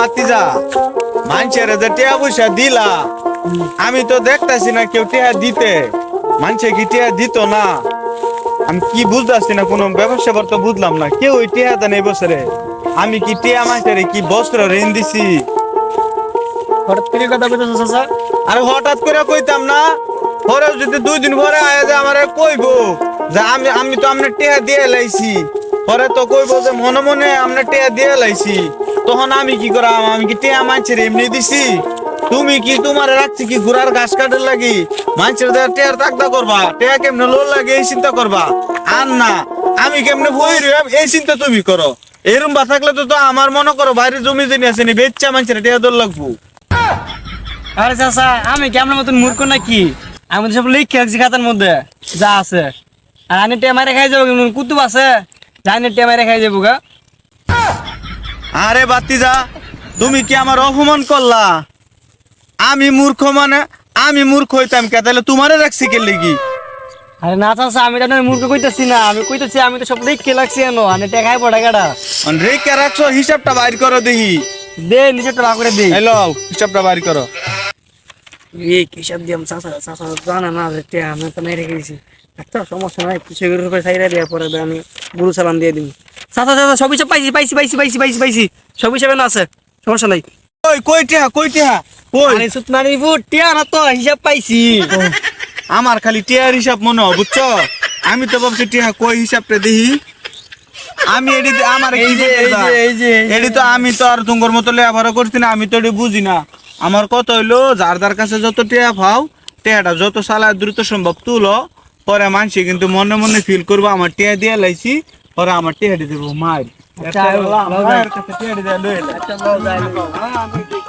বাতি যা মানুষের যে টিয়া পয়সা দিলা। আমি তো দেখতাছি না কেউ টিয়া দিতে। মানুষে কি টিয়া দিত না? আমি কি বুঝতেছি না কোনো ব্যবসা তো বুঝলাম না। কেউ ওই টিয়া দেন এই বছরে। আমি কি টিয়া মানুষের কি বস্ত্র ঋণ দিছি? হঠাৎ করে কথা বলতেছো চাচা? আরে হঠাৎ করে কইতাম না। পরে যদি দুই দিন পরে আয় যে আমারে কইবো যে আমি আমি তো আপনার টিয়া দিয়ে লাইছি। পরে তো কইবো যে মনে মনে আপনার টিয়া দিয়ে লাইছি। তখন আমি কি করাম? আমি কি টিয়া মানছের এমনি দিছি? তুমি কি তোমার রাখছি কি ঘোড়ার ঘাস কাটার লাগি? মানুষের দেওয়ার টিয়ার তাকদা করবা? টিয়া কেমনে লোল লাগে এই চিন্তা করবা? আর না, আমি কেমনে বই এই চিন্তা তুমি করো। এরম বা থাকলে তো আমার মনে করো বাইরে জমি জমি আছে নি বেচ্চা মানুষের টিয়া দল লাগবো। আরে চাচা, আমি কি আপনার মতন মূর্খ নাকি? আমি তো সব লিখে রাখছি খাতার মধ্যে, যা আছে। আর আনি টেয়া মারে খাই যাব কুতুব আছে? জানি টেয়া মারে খাই যাব গা। আরে বাতিজা তুমি কি আমার অপমান করলা? আমি মূর্খ মানে আমি মূর্খ হইতাম কে? তাহলে তোমারে রাখছি কে লিগি? আরে না চাচা আমি তো মূর্খ কইতেছি না। আমি কইতেছি আমি তো সব লিখে লাগছি এনো। আনি টেয়া খাই পড়া গাড়া। রেখে রাখছো হিসাবটা বাইর করো দেখি। দে নিজেরটা ভাগ করে দে। হ্যালো হিসাবটা বাইর করো। এই হিসাব দিয়াম চাচা? চাচা জানা না যে আমি তো মেরে গেছি একটা সমস্যা নাই কিছু করে সাইরা দেওয়ার পরে আমি গুরু সালাম দিয়ে দিবি চাচা চাচা সব হিসাব পাইছি পাইছি পাইছি পাইছি পাইছি পাইছি। সব হিসাবে না আছে সমস্যা নাই। কই কই টিহা কই টিহা কই? আরে সুতনানি ফুট টিয়া না তো হিসাব পাইছি। আমার খালি টিয়ার হিসাব মনে হয় বুঝছ? আমি তো ভাবছি টিহা কই হিসাবটা দেখি আমি এডি আমার এই যে এই যে এই যে এডি তো আমি তো আর তুঙ্গর মতো লেখাপড়া করছি না আমি তো এডি বুঝি না। আমার কত হইল যার যার কাছে যত টিয়া পাও টিয়াটা যত সালা দ্রুত সম্ভব তুলো। পরে মানছি কিন্তু মনে মনে ফিল করব আমার টিয়া দিয়ে লাইছি। পরে আমার দিয়ে দেবো মার। লইলে হোক।